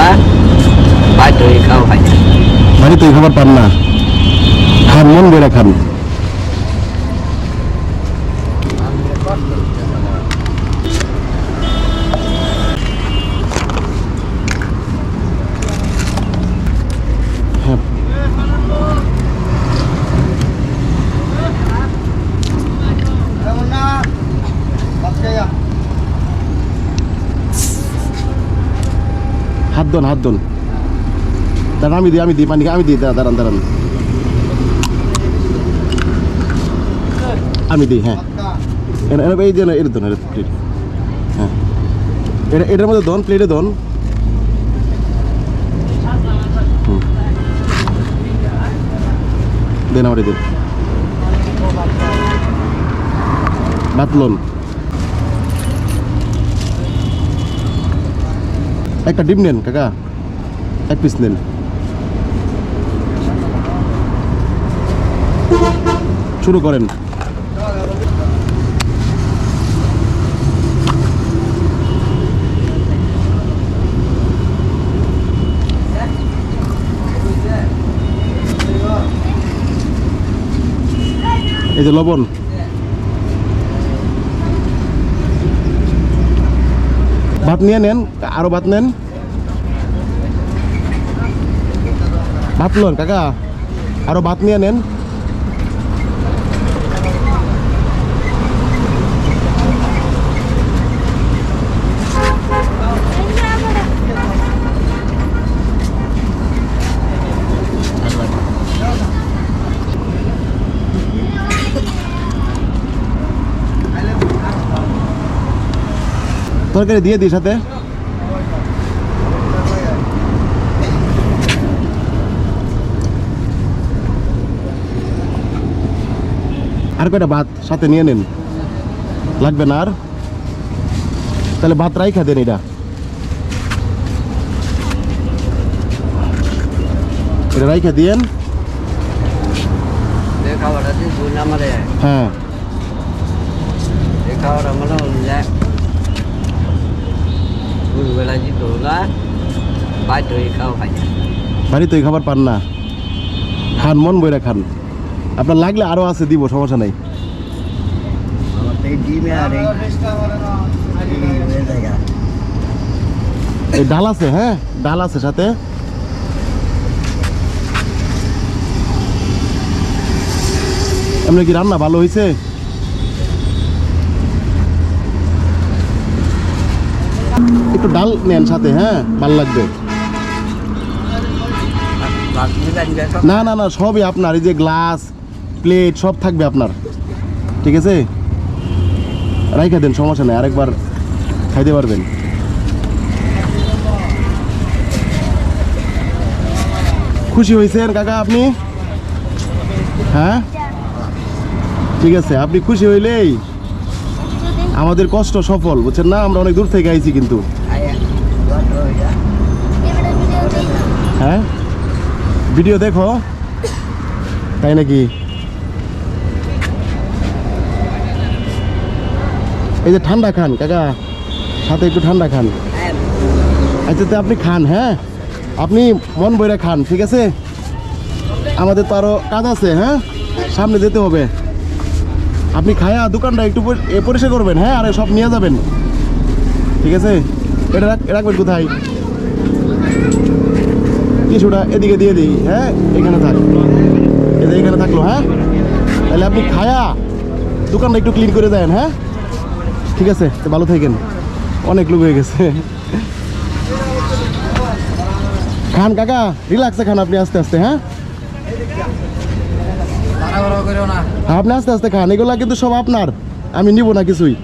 খাওয়া বাধ্য হয়ে খাওয়া হয় বাড়িতে খাবার পান না। খান মন করে খান। হ্যাঁ। হাত দোন হাত দোন। দাঁড়ান আমি দিই আমি দিই, পানি আমি দিই দাঁড়ান দাঁড়ান। আমি দিই হ্যাঁ। এই যে এটা দোন প্লেট হ্যাঁ। এটা এটার মধ্যে দন প্লেটে দন। দেন আমার, দেন। বাতলন। একটা ডিম নেন কাকা। এক পিস নেন। শুরু করেন। এই যে লবণ। ভাত নিয়ে নেন আরও ভাত নেন। ভাত নেন কাকা। আরও ভাত নিয়ে নেন। তরকারি দিয়ে দিই সাথে আর কয়টা ভাত সাথে নিয়ে নেন? লাগবে না আর? তাহলে ভাত রাইখা দেন এটা। এটা রাইখা দিয়েন। হ্যাঁ। যে দুপুরবেলা খাওয়া খাই বাড়িতে খাবার পান না? খান মন বইরা খান। আপনার লাগলে আরও আছে দিব সমস্যা নাই। এই ডাল আছে হ্যাঁ? ডাল আছে সাথে। এমনি কি রান্না ভালো হয়েছে একটু ডাল নেন সাথে হ্যাঁ? ভালো লাগবে। না না না, সবই আপনার, এই যে গ্লাস, প্লেট, সব থাকবে আপনার। ঠিক আছে? রাইখা দেন, সমস্যা নেই, আরেকবার খাইতে পারবেন। খুশি হয়েছেন, কাকা আপনি? হ্যাঁ? ঠিক আছে, আপনি খুশি হইলেই আমাদের কষ্ট সফল, বুঝছেন না? আমরা অনেক দূর থেকে আইছি কিন্তু। হ্যাঁ? ভিডিও দেখো। তাই নাকি? এই যে ঠান্ডা খান, কাকা। সাথে একটু ঠান্ডা খান। আচ্ছা তো আপনি খান হ্যাঁ? আপনি মন বইরা খান, ঠিক আছে? আমাদের তো আরও কাজ আছে হ্যাঁ? সামনে যেতে হবে। আপনি খায়া দোকানটা একটু পরিষ্কার করবেন হ্যাঁ? আরে সব নিয়ে যাবেন। ঠিক আছে? এটা রাখ- রাখবেন কোথায়? কিছুটা এদিকে দিয়ে দিই হ্যাঁ? এখানে থাক। এটা এখানে থাকল হ্যাঁ? তাহলে আপনি খায়া দোকানটা একটু ক্লিন করে দেন হ্যাঁ? ঠিক আছে? ভালো থাকেন। অনেক লোক হয়ে গেছে। খান কাকা রিল্যাক্সে খান আপনি আস্তে আস্তে হ্যাঁ? আপনি আস্তে আস্তে খান এগুলা কিন্তু সব আপনার। আমি নিব না কিছুই।